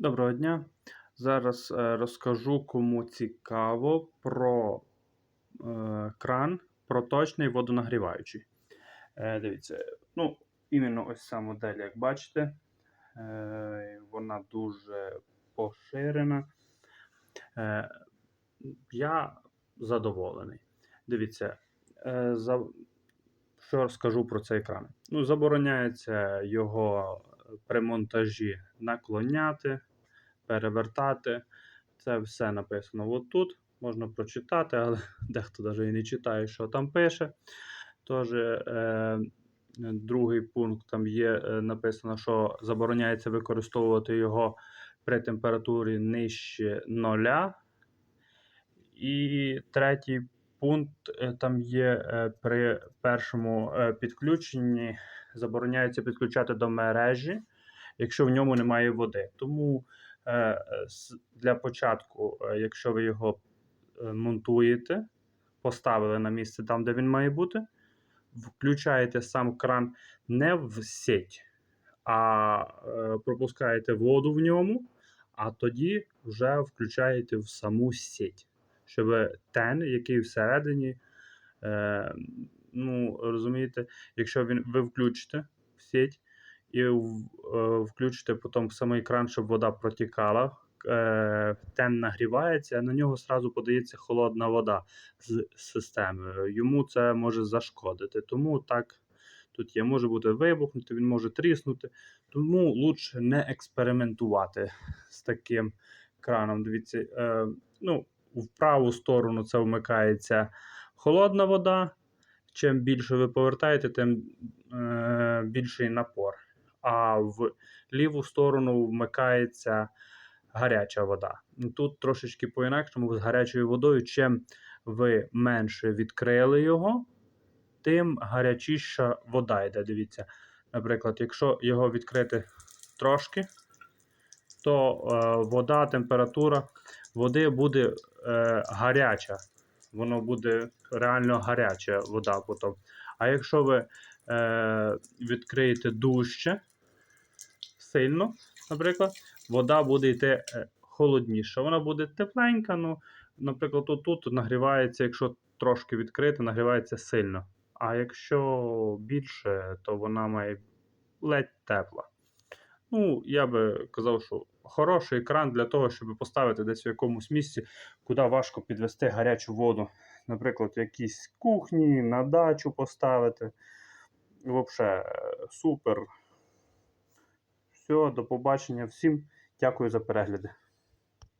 Доброго дня. Зараз е, розкажу, кому цікаво про е, кран проточний водонагріваючий. Е, дивіться, ну, іменно ось ця модель, як бачите, вона дуже поширена. Я задоволений. Дивіться, за... що розкажу про цей кран. Ну, забороняється його при монтажі наклоняти, перевертати. Це все написано отут. Можна прочитати, але дехто навіть і не читає, що там пише. Тож, е, другий пункт там є е, написано, що забороняється використовувати його при температурі нижче нуля. І третій пункт е, там є е, при першому підключенні. Забороняється підключати до мережі, якщо в ньому немає води. Тому для початку, е, якщо ви його е, монтуєте, поставили на місце там, де він має бути, включаєте сам кран не в сеть, а е, пропускаєте воду в ньому, а тоді вже включаєте в саму сеть, щоб тен, який всередині, е, ну, розумієте, якщо він, ви включите в сеть і е, включите потім в самий кран, щоб вода протікала, е, тен нагрівається, а на нього сразу подається холодна вода з системи. Йому це може зашкодити. Тому так тут є, може бути вибухнути, він може тріснути. Тому лучше не експериментувати з таким краном. Дивіться, е, ну, в праву сторону це вмикається холодна вода. Чим більше ви повертаєте, тим е, більший напор. А в ліву сторону вмикається гаряча вода. Тут трошечки по-інакшому з гарячою водою. Чим ви менше відкрили його, тим гарячіша вода йде. Дивіться. Наприклад, якщо його відкрити трошки, то е, вода, температура води буде е, гаряча. Воно буде реально гаряча вода потім. А якщо ви відкриєте дужче, сильно, наприклад, вода буде йти е, холодніша. Вона буде тепленька, ну, наприклад, отут нагрівається, якщо трошки відкрити, нагрівається сильно. А якщо більше, то вона має ледь тепла. Ну, я би казав, що хороший екран для того, щоб поставити десь в якомусь місці, куди важко підвести гарячу воду. Наприклад, в якійсь кухні, на дачу поставити. Взагалі, супер. Все, до побачення всім. Дякую за перегляди.